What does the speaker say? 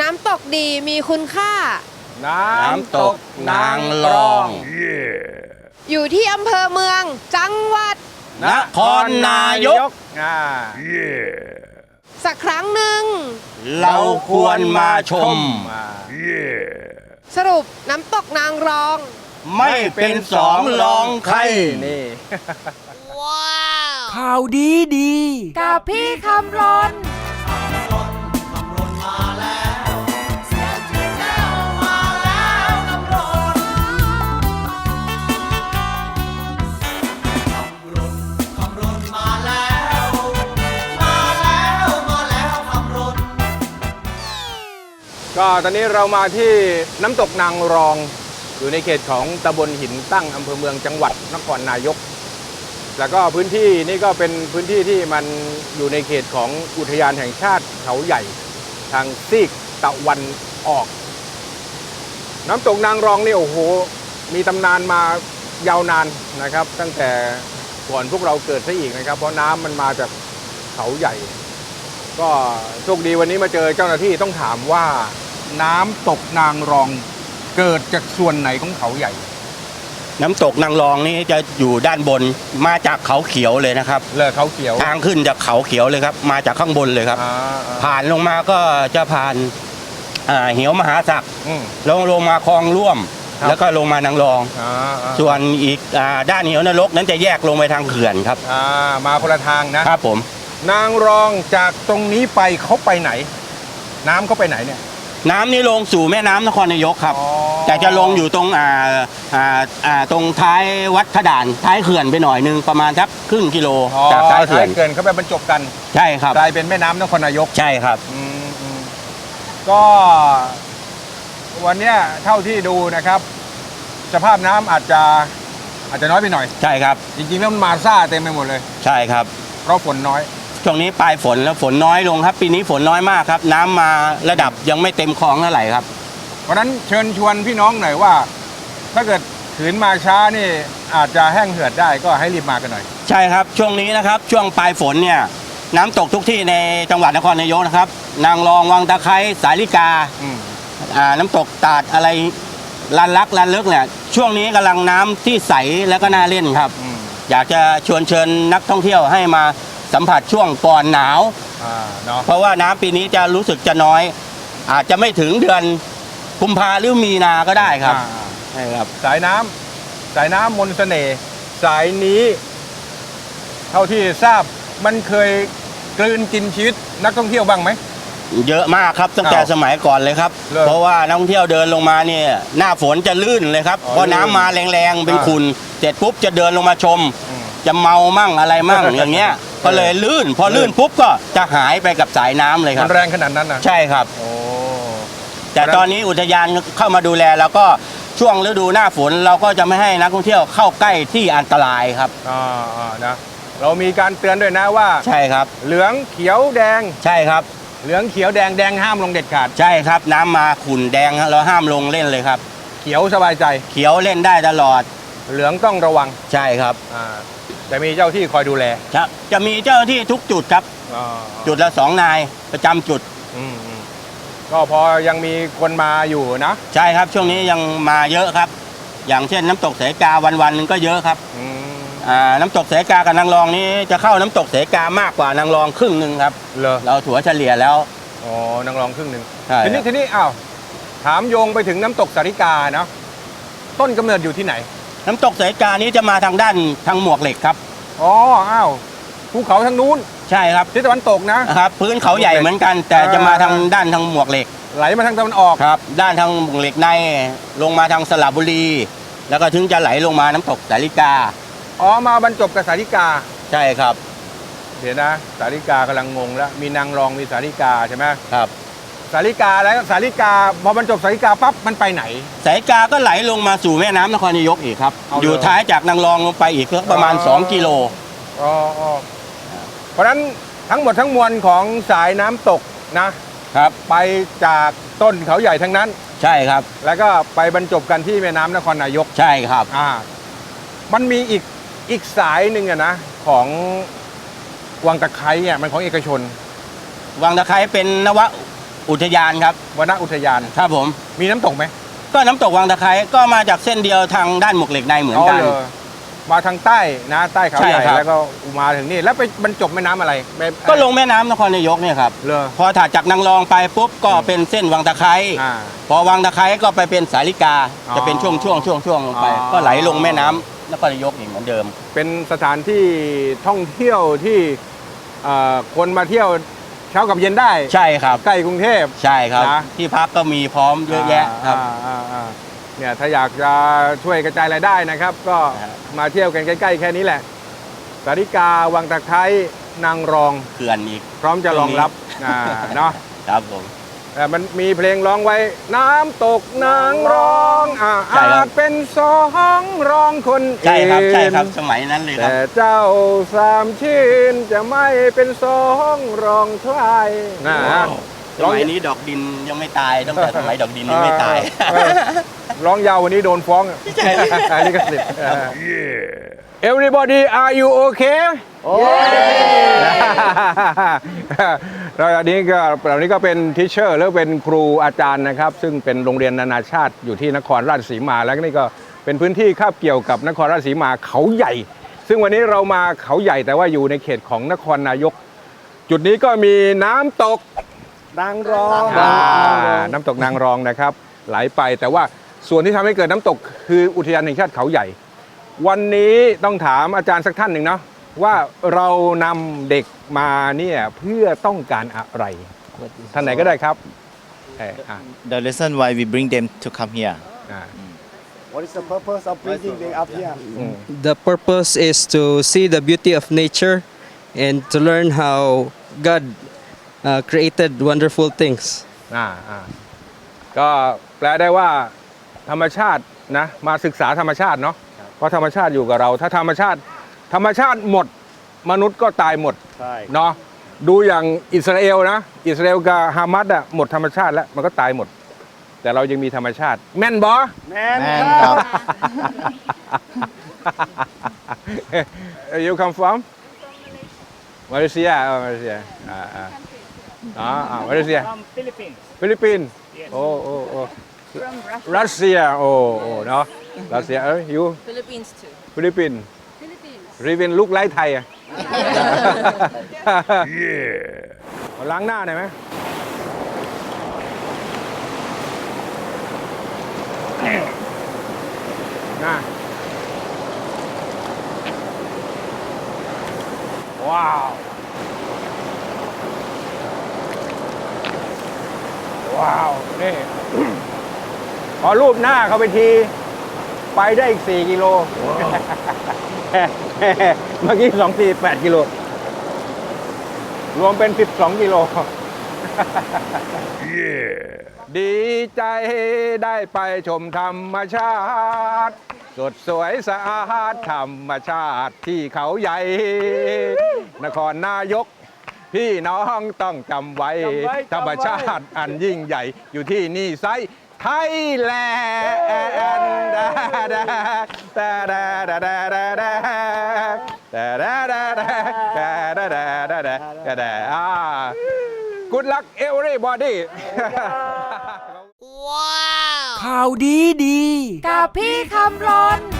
น้ำตกดีมีคุณค่าน้ำน้ำตกนางรอง อยู่ที่อำเภอเมือง จังหวัด นครนายก อ่าสักครั้งหนึ่ง เราควรมาชมอ่าสรุปน้ำตกนางรอง ไม่เป็นสองรองใคร นี่ข่าวดีดี กับพี่คำรน ตอนนี้เรามาที่น้ำตกนางรอง อยู่ในเขตของตำบลหินตั้งอำเภอเมืองจังหวัดนครนายก แล้วก็พื้นที่นี่ก็เป็นพื้นที่ที่มันอยู่ในเขตของอุทยานแห่งชาติเขาใหญ่ ทางซีกตะวันออก น้ำตกนางรองนี่โอ้โห มีตำนานมายาวนานนะครับ ตั้งแต่ก่อนพวกเราเกิดซะอีกนะครับ เพราะน้ำมันมาจากเขาใหญ่ ก็โชคดีวันนี้มาเจอเจ้าหน้าที่ต้องถามว่า น้ำตกนางรอง เกิดจากส่วนไหนของเขาใหญ่ น้ำตกนางรองนี่จะอยู่ด้านบนมาจากเขาเขียวเลยนะครับเลอเขาเขียวทางขึ้นจากเขาเขียวเลยครับ มาจากข้างบนเลยครับ อ่าอ่าผ่านลงมาก็จะผ่านอ่าเหวมหาศักดิ์อืม ลงลงมาคลองร่วม ครับ แล้วก็ลงมานางรอง อ่าอ่าส่วนอีกอ่าด้านเหวนรกนั้นจะแยกลงไปทางเขื่อนครับอ่ามาคนละทางนะ ครับผม นางรองจากตรงนี้ไปเขาไปไหน น้ำเขาไปไหนเนี่ย น้ำนี่ลงสู่แม่น้ำนครนายกครับ อ๋อ แต่จะลงอยู่ตรงอ่าอ่าอ่าตรงท้ายวัดขดานท้ายเขื่อนไปหน่อยหนึงประมาณสักครึ่งกิโลอ๋อจากท้ายเขื่อนเกินเขาไปบรรจบกันใช่ครับ กลายเป็นแม่น้ำนครนายก ใช่ครับ อืมอืมก็วันเนี้ยเท่าที่ดูนะครับ สภาพน้ำอาจจะอาจจะน้อยไปหน่อย ใช่ครับ จริงๆแล้วมันมาซ่าเต็มไปหมดเลย ใช่ครับ เพราะฝนน้อย ช่วงนี้ปลายฝนแล้วฝนน้อยลงครับ ปีนี้ฝนน้อยมากครับ น้ำมาระดับยังไม่เต็มคลองเท่าไหร่ครับ เพราะฉะนั้นเชิญชวนพี่น้องหน่อยว่า ถ้าเกิดขืนมาช้านี่อาจจะแห้งเหือดได้ก็ให้รีบมากันหน่อย ใช่ครับช่วงนี้นะครับ ช่วงปลายฝนเนี่ยน้ำตกทุกที่ในจังหวัดนครนายกนะครับ นางรองวังตะไคร้สาลิกาอืมอ่าน้ำตกตาดอะไรลันลักลันเลิกเนี่ยช่วงนี้กำลังน้ำที่ใสแล้วก็น่าเล่นครับ อืมอยากจะชวนเชิญนักท่องเที่ยวให้มา สัมผัสช่วงก่อนหนาว อ่าเนาะ เพราะว่าน้ำปีนี้จะรู้สึกจะน้อย อาจจะไม่ถึงเดือนกุมภาหรือมีนาก็ได้ครับอ่าใช่ครับ สายน้ำสายน้ำมนต์เสน่ห์สายนี้ เท่าที่ทราบมันเคยกลืนกินชีวิตนักท่องเที่ยวบ้างไหม เยอะมากครับตั้งแต่อ้าวสมัยก่อนเลยครับ เหรอเพราะว่านักท่องเที่ยวเดินลงมาเนี่ยหน้าฝนจะลื่นเลยครับอ๋อเพราะน้ำมาแรงๆเป็นอ่า ขุ่นเสร็จปุ๊บจะเดินลงมาชมอืมจะเมามั่งอะไรมั่งอย่างเงี้ย ก็เลยลื่น พอลื่นปุ๊บก็จะหายไปกับสายน้ำเลยคมัรับ นแรงขนาดนั้นนะใช่ครับ โอ้ แต่ตอนนี้อุทยานเข้ามาดูแลแล้วก็ช่วงฤดูหน้าฝนเราก็จะไม่ให้นักท่องเที่ยวเข้าใกล้ที่อันตรายครับ อ่าอ่านะเรามีการเตือนด้วยนะว่า ใช่ครับ เหลืองเขียวแดง ใช่ครับ เหลืองเขียวแดงแดงห้ามลงเด็ดขาด ใช่ครับ น้ำมาขุ่นแดงเราห้ามลงเล่นเลยครับ เขียวสบายใจ เขียวเล่นได้ตลอดเหลืองต้องระวังใช่ครับ อ่า แต่มีเจ้าที่คอยดูแลจะจะมีเจ้าหน้าที่ทุกจุดครับอ่าจุดละสองนายประจำจุด อืมอืมก็พอยังมีคนมาอยู่นะใช่ครับ ช่วงนี้ยังมาเยอะครับ อย่างเช่นน้ำตกเสกาวันวันๆหนึงก็เยอะครับอืมอ่าน้ำตกเสกากับนางรองนี้จะเข้าน้ำตกเสกามากกว่านางรองครึ่งหนึ่งครับ เลอเราถัวเฉลี่ยแล้วอ๋อนางรองครึ่งหนึ่งใช่ทีนี้ทีนี้อ้าวถามโยงไปถึงน้ำตกสาริกาเนาะต้นกำเนิดอยู่ที่ไหน น้ำตกเสกานี้จะมาทางด้านทางหมวกเหล็กครับ อ๋อ อ้าว ภูเขาทางนู้นใช่ครับทิศตะวันตกนะนะ ครับ พื้นเขาใหญ่เหมือนกัน แต่จะมาทางด้านทางหมวกเหล็กไหลมาทางตะวันออก ครับ ด้านทางหมวกเหล็กในลงมาทางสระบุรี แล้วก็ถึงจะไหลลงมาน้ำตกสาลิกา อ๋อ มาบรรจบกับสาริกา ใช่ครับ เดี๋ยวนะ สาริกากำลังงงแล้ว มีนางรองมีสาริกาใช่ไหมครับ สาริกาแล้วสาริกาพอบรรจบสาริกาปั๊บมันไปไหน สายกาก็ไหลลงมาสู่แม่น้ำนครนายกอีกครับ เอาเลย อยู่ท้ายจากนางรองลงไปอีกก็ประมาณอ๋อ2กิโล อ๋ออ๋อเพราะฉะนั้นทั้งหมดทั้งมวลของสายน้ำตกนะครับ ไปจากต้นเขาใหญ่ทั้งนั้น ใช่ครับ แล้วก็ไปบรรจบกันที่แม่น้ำนครนายก ใช่ครับ อ่า มันมีอีกอีกสายหนึ่งอะนะ ของวังตะไคร้เนี่ยมันของเอกชน วังตะไคร้เป็นนว อุทยานครับวนอุทยาน ครับผม มีน้ำตกไหมก็น้ำตกวังตะไคร้ก็มาจากเส้นเดียวทางด้านหมวกเหล็กในเหมือนกันเหรอมาทางใต้นะใต้เขาใช่ใหญ่ครับ แล้วก็มาถึงนี่แล้วไปบรรจบแม่น้ำอะไรแม่ก็ลงแม่น้ำนครนายกเนี่ยครับ เลอพอถัดจากนางรองไปปุ๊บก็เป็นเส้นวังตะไคร้อ่า พอวังตะไคร้ก็ไปเป็นสาลิกาอ๋อจะเป็นช่วงช่วงช่วงช่วงลงไป อ๋อ ก็ไหลลงแม่น้ำนครนายกอีกเหมือนเดิม เป็นสถานที่ท่องเที่ยวที่เอ่อคนมาเที่ยว เช้ากับเย็นได้ใช่ครับ ใกล้กรุงเทพ ใช่ครับ นะ ที่พักก็มีพร้อมเยอะแยะครับ อ่าอ่าอ่าเนี่ยถ้าอยากจะช่วยกระจายรายได้นะครับ ก็ฮะมาเที่ยวกันใกล้ๆแค่นี้แหละ สาริกาวังตะไคร้นางรองเขื่อนอีกพร้อมจะรองรับอ่าเนาะ ครับผมแต่ มันมีเพลงร้องไว้ น้ำตกนางรองอ่าใช่ครัอาบจเป็นสองรองคนอื่นใช่ครับใช่ครับสมัยนั้นเลยครับ แต่เจ้าสามชื่นจะไม่เป็นสองรองใครนะสมัยนี้ดอกดินยังไม่ตายตั้งแต่สมัยดอกดินยังไม่ตาย เออร้องยาววันนี้โดนฟ้องอันนี้ก็สิบ Everybody are you okay เราอันนี้ก็เรานี้ก็เป็นทิเชอร์แล้วเป็นครูอาจารย์นะครับ ซึ่งเป็นโรงเรียนนานาชาติอยู่ที่นครราชสีมา แล้วก็นี่ก็เป็นพื้นที่คาบเกี่ยวกับนครราชสีมาเขาใหญ่ ซึ่งวันนี้เรามาเขาใหญ่แต่ว่าอยู่ในเขตของนครนายก จุดนี้ก็มีน้ำตกนางรองอ่าน้ำตกนางรองนะครับ ไหลไปแต่ว่าส่วนที่ทำให้เกิดน้ำตก คืออุทยานแห่งชาติเขาใหญ่ วันนี้ต้องถามอาจารย์สักท่านหนึ่งเนาะ ว่าเรานำเด็กมาเนี่ยเพื่อต้องการอะไร ท่านไหนก็ได้ครับเอออะ The reason why we bring them to come here. อ่า What is the purpose of bringing them up here The purpose is to see the beauty of nature and to learn how God uh, created wonderful things. อ่าอ่าก็แปลได้ว่าธรรมชาตินะมาศึกษาธรรมชาติเนาะเพราะธรรมชาติอยู่กับเรา ถ้าธรรมชาติ ธรรมชาติหมด มนุษย์ก็ตายหมดใช่เนาะดูอย่างอิสราเอลนะ อิสราเอลกับฮามัสอะหมดธรรมชาติแล้วมันก็ตายหมด แต่เรายังมีธรรมชาติ แม่นบอแมนแม่นคครัรับ you come from Malaysia oh Malaysia อ่าอ่าอ๋ออ่า Malaysia From Philippines. ฟิลิปปินส์โอ้โอ้โอ้ From Russia. รัสเซีย โอ้โอ้เนาะรัสเซียเอ้ยยู Philippines too ฟิลิปปินส์ Philippines รีวินลูกไล่ไทยอะ เอาล้างหน้าหน่อยไหมหน้า ว้าว ว้าว นี่พอรูปหน้าเข้าไปที ไปได้อีก 4 กิโล เมื่อกี้สองสี่แปดกิโล รวมเป็น12กิโล ดีใจได้ไปชมธรรมชาติ สดสวยสะอาดธรรมชาติที่เขาใหญ่ นครนายก พี่น้องต้องจำไว้ ธรรมชาติอันยิ่งใหญ่อยู่ที่นี่ไซ ไทยแลนด์กูดลักเอเวอร์บอดี้ข่าวดีดี กับพี่คำรนขอบคุณพี่ป้านาอา